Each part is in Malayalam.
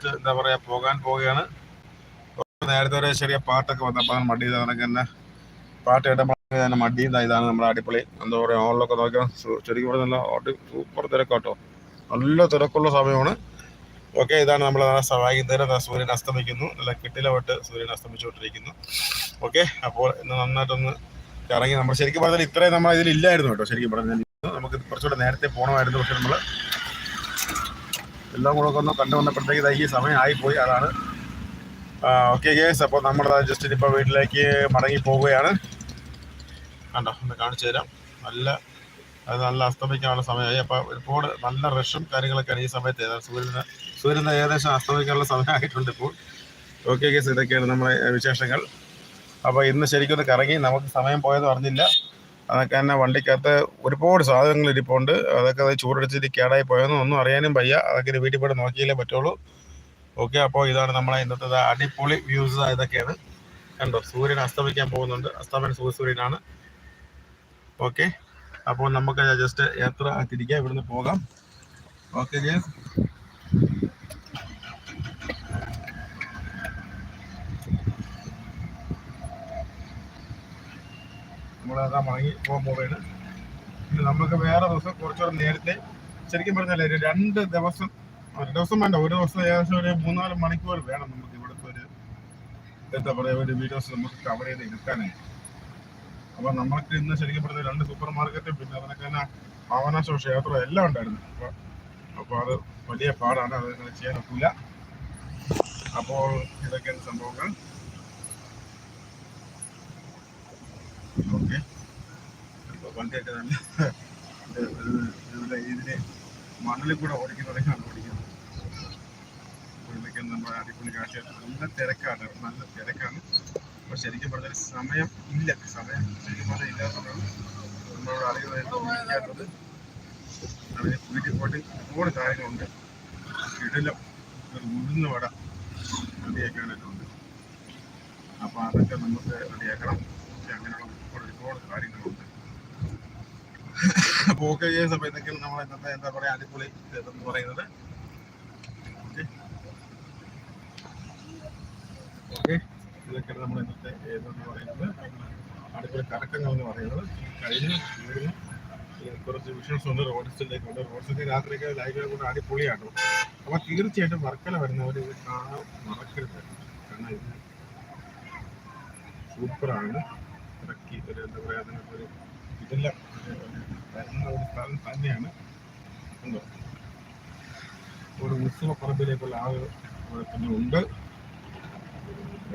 ജസ്റ്റ് എന്താ പറയാ പോകാൻ പോവുകയാണ്. നേരത്തെ ഒരു ചെറിയ പാട്ടൊക്കെ അത് മടി ഇതാണെങ്കിൽ തന്നെ പാട്ട് കേട്ടപ്പോൾ തന്നെ മടി. ഇതാണ് നമ്മുടെ അടിപൊളി എന്താ പറയുക ഓണിലൊക്കെ നോക്കിയാൽ ശരിക്കും പറഞ്ഞാൽ നല്ല അടി സൂപ്പർ തിരക്കാട്ടോ. നല്ല തിരക്കുള്ള സമയമാണ്. ഓക്കെ ഇതാണ് നമ്മൾ വൈകുന്നേരം സൂര്യൻ അസ്തമിക്കുന്നു. നല്ല കിട്ടിലവട്ട് സൂര്യൻ അസ്തമിച്ചുകൊണ്ടിരിക്കുന്നു. ഓക്കെ അപ്പോൾ ഇന്ന് നന്നായിട്ടൊന്ന് ഇറങ്ങി നമ്മൾ ശരിക്കും പറഞ്ഞാൽ ഇത്രയും നമ്മൾ ഇതിലില്ലായിരുന്നു കേട്ടോ. ശരിക്കും പറഞ്ഞാൽ നമുക്ക് കുറച്ചുകൂടെ നേരത്തെ പോകണമായിരുന്നു പക്ഷെ നമ്മൾ എല്ലാം കൂടെ ഒന്ന് കണ്ടു വന്നപ്പോഴത്തേക്ക് ഈ സമയം ആയിപ്പോയി. അതാണ് ഓക്കെ ഗേസ് അപ്പോൾ നമ്മൾ ജസ്റ്റ് ഇനിയിപ്പോൾ വീട്ടിലേക്ക് മടങ്ങി പോവുകയാണ്. കണ്ടോ ഒന്ന് കാണിച്ചു തരാം. നല്ല അത് നല്ല അസ്തമിക്കാനുള്ള സമയമായി. അപ്പോൾ ഒരുപാട് നല്ല റഷും കാര്യങ്ങളൊക്കെയാണ് ഈ സമയത്ത് സൂര്യന് സൂര്യന് ഏകദേശം അസ്തമിക്കാനുള്ള സമയമായിട്ടുണ്ട് ഇപ്പോൾ. ഓക്കെ ഗേസ് ഇതൊക്കെയാണ് നമ്മുടെ വിശേഷങ്ങൾ. അപ്പോൾ ഇന്ന് ശരിക്കും ഒന്ന് കറങ്ങി നമുക്ക് സമയം പോയെന്ന് പറഞ്ഞില്ല അതൊക്കെ തന്നെ വണ്ടിക്കകത്ത് ഒരുപാട് സാധനങ്ങൾ ഇരിപ്പുണ്ട്. അതൊക്കെ അത് ചൂടടിച്ചിട്ട് കേടായി പോയെന്ന് ഒന്നും അറിയാനും വയ്യ. അതൊക്കെ ഒരു വീട്ടിൽ പോയി നോക്കിയാലേ പറ്റുള്ളൂ. ഓക്കെ അപ്പോൾ ഇതാണ് നമ്മളെ ഇന്നത്തെ അടിപൊളി വ്യൂസ് ഇതൊക്കെയാണ്. കണ്ടോ സൂര്യൻ അസ്തമിക്കാൻ പോകുന്നുണ്ട്. അസ്തമന സൂര്യനാണ്. ഓക്കെ അപ്പോൾ നമുക്ക് ജസ്റ്റ് യാത്ര തിരിക്കാം ഇവിടുന്ന് പോകാം. ഓക്കെ ജേസ് നമ്മളതാ മടങ്ങി പോകാൻ പോവുകയാണ്. പിന്നെ നമുക്ക് വേറെ ദിവസം കുറച്ചുകൂടെ നേരത്തെ ശരിക്കും പറഞ്ഞാൽ ഒരു രണ്ട് ദിവസം ഒരു ദിവസം വേണ്ട ഒരു ദിവസം ഏകദേശം ഒരു മൂന്നാൽ മണിക്കൂർ വേണം നമുക്ക് ഇവിടുത്തെ ഒരു എന്താ പറയുക ഒരു വീഡിയോസ് നമുക്ക് കവർ ചെയ്ത് എടുക്കാനായിട്ട്. അപ്പം നമുക്ക് ഇന്ന് ശരിക്കും പറഞ്ഞാൽ രണ്ട് സൂപ്പർ മാർക്കറ്റും പിന്നെ അതിനൊക്കെ തന്നെ ഭാവനാശോ ക്ഷേത്രം എല്ലാം ഉണ്ടായിരുന്നു. അപ്പോൾ അപ്പോൾ അത് വലിയ പാടാണ് അത് ചെയ്യാൻ ഒക്കില്ല അപ്പോൾ ഇതൊക്കെയാണ് സംഭവങ്ങൾ ഓക്കെ വണ്ടിയൊക്കെ നല്ല ഇതിനെ മണ്ണിൽ കൂടെ ഓടിക്കുന്ന തുടങ്ങിയാണ് ഓടിക്കുന്നത് അപ്പോൾ ഇതൊക്കെ നമ്മുടെ അടിപൊളി കാഴ്ച നല്ല തിരക്കാണ്. നല്ല തിരക്കാണ്. അപ്പോൾ ശരിക്കും പറഞ്ഞാൽ സമയം ഇല്ല. സമയം ശരിക്കും പറഞ്ഞാൽ ഇല്ലാത്തതാണ് നമ്മളോട് അറിയുന്നത് വിളിക്കാത്തത് അതിന് വീട്ടിൽ പോയിട്ട് ഒരുപാട് കാര്യങ്ങളുണ്ട്. ഇടലും ഒരു വട റെഡിയാക്കാനൊക്കെ ഉണ്ട്. അപ്പോൾ അതൊക്കെ നമുക്ക് റെഡിയാക്കണം. അങ്ങനെയുള്ള ഒരുപാട് ഒരുപാട് അപ്പോൾ ഓക്കെ ചെയ്യുന്ന സമയത്തൊക്കെയാണ് നമ്മൾ ഇന്നത്തെ എന്താ പറയുക അടിപൊളി എന്ന് പറയുന്നത്. ഓക്കെ ഇതൊക്കെയാണ് നമ്മൾ ഇന്നത്തെ ഏതെന്ന് പറയുന്നത്. അടിപൊളി കറക്കങ്ങൾ എന്ന് പറയുന്നത്. കഴിഞ്ഞ് കുറച്ച് വിഷൻസ് ഉണ്ട്. റോഡ് സ്റ്റേക്ക് ഉണ്ട്. റോഡ് സ്റ്റേക്ക് രാത്രിയൊക്കെ ലൈവ് കൊണ്ട് അടിപൊളിയാണ്. അപ്പൊ തീർച്ചയായിട്ടും വർക്കല വരുന്നവർ ഇത് കാണാൻ മറക്കരുത്. കാരണം ഇത് സൂപ്പറാണ് ഇറക്കി ഒരു എന്താ അതിനൊക്കെ ഒരു ഇതെല്ലാം വരുന്ന ഒരു സ്ഥലം തന്നെയാണ്. ഉണ്ടോ? ഒരു ഉത്സവ പറമ്പിലേക്കുള്ള ആ ഒരു ഇവിടെ തന്നെ ഉണ്ട്.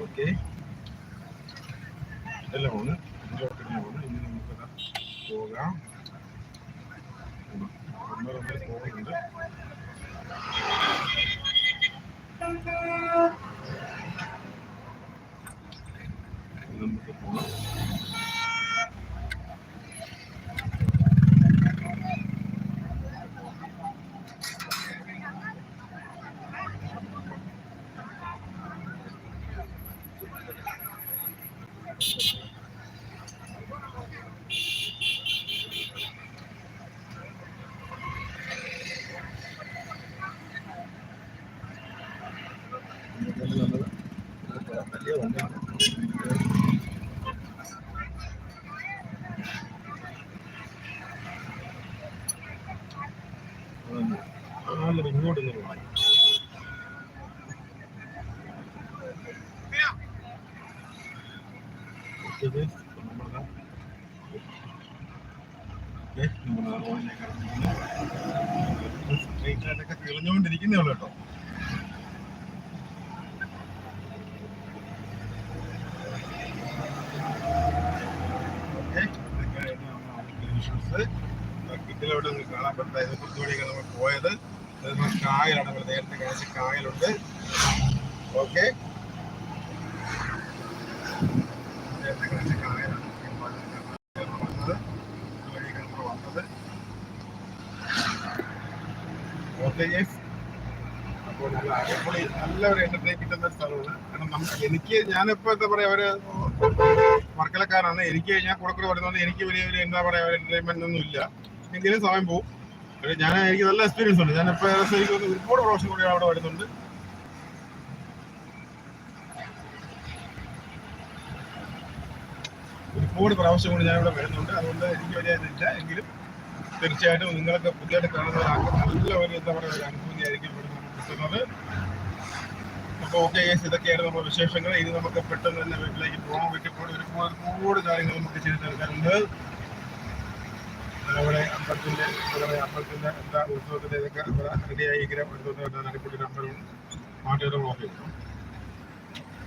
ഓക്കെ. ഇതെല്ലാമാണ് ഇതിലോട്ടെല്ലാമാണ് ഇനി നമുക്ക് പോകാം. പോകുന്നുണ്ട് നമുക്ക് പോകാം. വലിയ വണ്ടിയാണ് നല്ല ഇങ്ങോട്ട് നിന്ന് പോകാം ഇത് റോഡിലേക്ക് സ്ട്രീറ്റ് ലൈറ്റൊക്കെ തെളിഞ്ഞുകൊണ്ടിരിക്കുന്നേ ഉള്ളൂ കേട്ടോ ഓക്കെ ഇതൊക്കെയായിരുന്നു നമ്മുടെ ആദ്യത്തെ വിഷ്വൽസ് കിറ്റിലവിടെ നിങ്ങൾക്ക് കാണാൻ പറ്റില്ല ഇത് കുറച്ചുകൂടിയൊക്കെ നമ്മൾ പോയത്. കായലാണ്. നമ്മൾ നേരത്തെ കാണിച്ച കായലുണ്ട്. ഓക്കെ. എനിക്ക് ഞാനിപ്പോ എന്താ പറയാ ഒരു വർക്കലക്കാരാണ് എനിക്ക് ഞാൻ കൂടെ കൂടെ വരുന്നത് എനിക്ക് വലിയ ഒരു എന്താ പറയാ ഒരു എന്റർടൈൻമെന്റ് ഒന്നും ഇല്ല. എന്തെങ്കിലും സമയം പോകും ഞാൻ എനിക്ക് നല്ല എക്സ്പീരിയൻസ് ഉണ്ട്. ഞാൻ ഇപ്പോൾ എനിക്ക് ഒരുപാട് പ്രാവശ്യം കൂടി അവിടെ വരുന്നുണ്ട്. ഒരുപാട് പ്രാവശ്യം കൂടി ഞാൻ ഇവിടെ വരുന്നുണ്ട്. അതുകൊണ്ട് എനിക്ക് വലിയ എങ്കിലും തീർച്ചയായിട്ടും നിങ്ങളൊക്കെ പുതിയതായിട്ട് കാണുന്നവരാണ്. നല്ല ഒരു എന്താ പറയുക ഒരു അനുഭൂതിയായിരിക്കും ഇവിടെ നമുക്ക് കിട്ടുന്നത്. അപ്പൊ ഓക്കെ കേസ് ഇതൊക്കെയായിരുന്നു നമ്മുടെ വിശേഷങ്ങൾ. ഇനി നമുക്ക് പെട്ടെന്ന് തന്നെ വീട്ടിലേക്ക് പോകാൻ വീട്ടിൽ പോകണം ഒരുപാട് ഒരുപാട് കാര്യങ്ങൾ നമുക്ക് ചെയ്തു തീർക്കാനുണ്ട് നമ്മുടെ അമ്പലത്തിന്റെ നമ്മുടെ അമ്പലത്തിന്റെ എന്താ ഉത്സവത്തിന്റെ ഇതൊക്കെ റെഡിയായി ഇങ്ങനെ എടുത്തുകൊണ്ട് അടിപൊളി അമ്പലം പാട്ടുകളും നോക്കി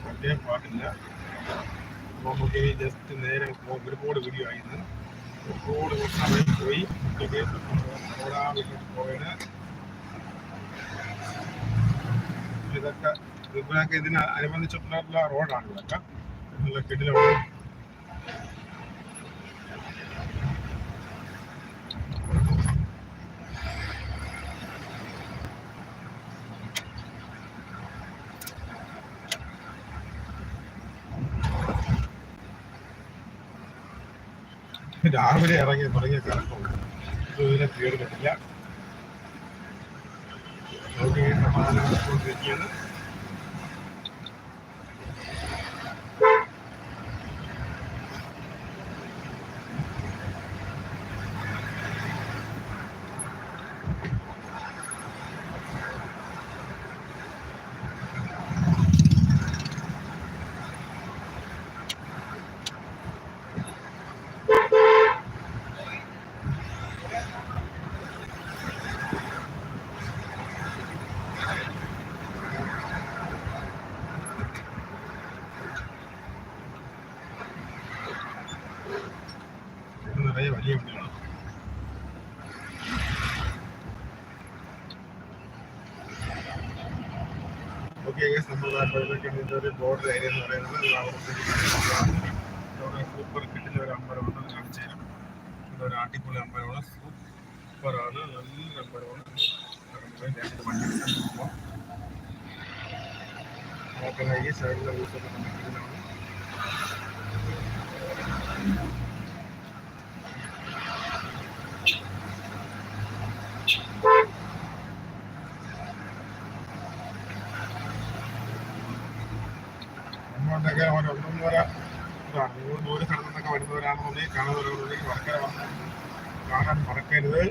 വലിയ പാട്ടില്ല. അപ്പോൾ നമുക്ക് ജസ്റ്റ് നേരെ ഒരുപാട് വീഡിയോ ആയിരുന്നു ഒരുപാട് സമയം പോയി. പോയത് ഇതൊക്കെ ഇതിനനുബന്ധിച്ചിട്ടുള്ള റോഡാണ് ഇതൊക്കെ. നല്ല കിടിലാണ് രാവിലെ ഇറങ്ങി തുടങ്ങിയ കിടക്കുള്ളൂ ഇതിനെ തീർന്നിട്ടില്ല. നമുക്ക് ഈ ഗൈസ് നമ്മൾ ഇതൊക്കെ ഒരു ബോർഡർ ഏരിയ എന്ന് പറയുന്നത് അവിടെ സൂപ്പർ കിട്ടിലെ ഒരു അമ്പലമുണ്ട് കാണിച്ചു തരാം ഇതൊരു അടിപൊളി അമ്പലമാണ് സൂപ്പറാണ് നല്ല അമ്പലമാണ്. ഈ സൈഡിലെ വീട്ടിലൊക്കെ നമുക്ക് ഇതിലാണ് നമ്മളൊക്കെ ഒരു ഒന്നൊന്നര ഇതാണ് നിങ്ങൾ ദൂരെ സ്ഥലത്തു നിന്നൊക്കെ വരുന്നവരാണെന്നുണ്ടെങ്കിൽ കാണുന്നവരാണെന്നുണ്ടെങ്കിൽ വന്ന് കാണാൻ മറക്കരുത്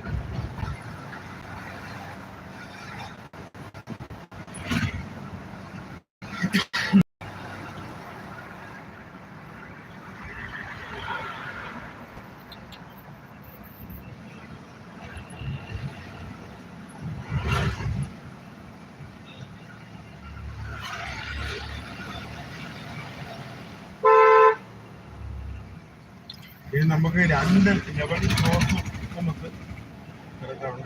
ഇനി നമുക്ക് രണ്ട് ലെവൽ ക്ലോസ് നമുക്ക്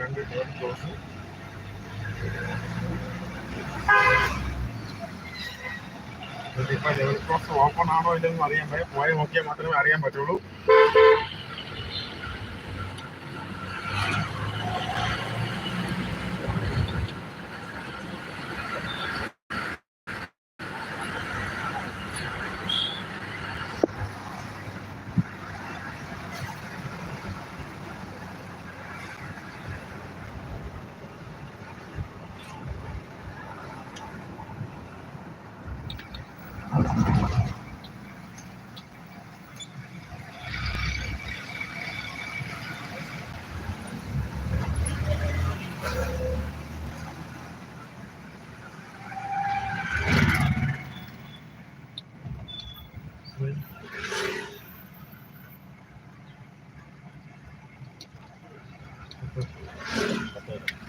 രണ്ട് ലെവൽ ക്ലോസ് ഇപ്പൊ ലെവൽ ക്ലോസ് ഓപ്പൺ ആണോ ഇല്ലെന്ന് അറിയാൻ പോയി നോക്കിയാൽ മാത്രമേ അറിയാൻ പറ്റുള്ളൂ. Thank.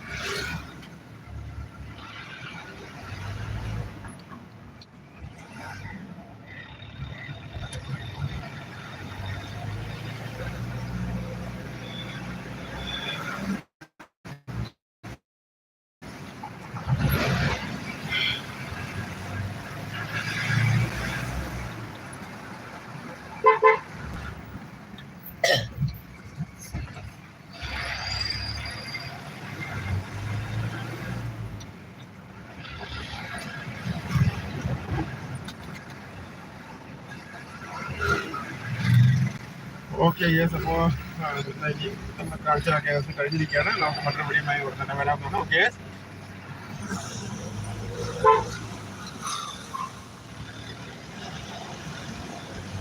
ഓക്കെ യെസ് അപ്പോൾ ഇന്നത്തെ ഏകദേശം കഴിഞ്ഞിരിക്കുകയാണ്. നമുക്ക് മറ്റൊരു വീഡിയോയുമായി ഉടനെ തന്നെ വരാവുന്നതാണ് ഓക്കെ